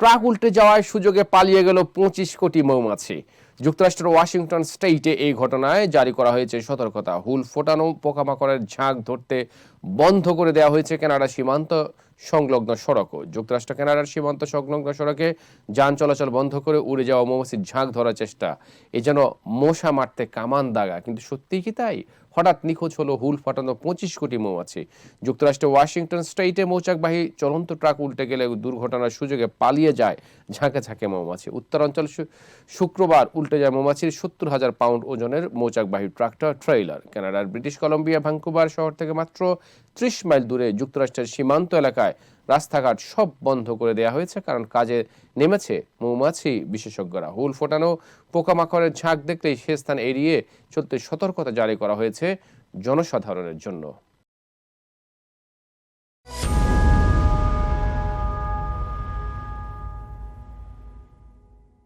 Truck উল্টে যাওয়ায় সুযোগে পালিয়ে গেল পঁচিশ কোটি মৌমাছি। যুক্তরাষ্ট্রের ওয়াশিংটন স্টেটে এই ঘটনায় জারি করা হয়েছে সতর্কতা। হুল ফোটানো পোকামাকড়ের ঝাঁক ধরতে বন্ধ করে দেওয়া হয়েছে কানাডা সীমান্ত সংলগ্ন সড়কও। যুক্তরাষ্ট্র, কানাডার সীমান্ত সংলগ্ন সড়কে যান চলাচল বন্ধ করে উড়ে যাওয়া মৌমাছির ঝাঁক ধরার চেষ্টা। এ যেন মশা মারতে কামান দাগা। কিন্তু সত্যিই কি তাই? হঠাৎ নিখোঁজ হলো হুল ফাটানো পঁচিশ কোটি মৌমাছি। যুক্তরাষ্ট্রের ওয়াশিংটন স্টেটে মৌচাকবাহী চলন্ত ট্রাক উল্টে গেলে দুর্ঘটনার সুযোগে পালিয়ে যায় ঝাঁকে ঝাঁকে মৌমাছি। উত্তরাঞ্চল শুক্রবার উল্টে যায় মৌমাছির সত্তর হাজার পাউন্ড ওজনের মৌচাকবাহী ট্রাক্টর, ট্রেইলার। কানাডার ব্রিটিশ কলম্বিয়া, ভ্যাঙ্কুভার শহর থেকে মাত্র ত্রিশ মাইল দূরে যুক্তরাষ্ট্রের সীমান্ত এলাকায় রাস্তাঘাট সব বন্ধ করে দেওয়া হয়েছে, কারণ কাজে নেমেছে মৌমাছি বিশেষজ্ঞরা। হুল ফোটানো, পোকামাকড়ের ঝাঁক দেখলেই সে স্থান এড়িয়ে চলতে সতর্কতা জারি করা হয়েছে জনসাধারণের জন্য।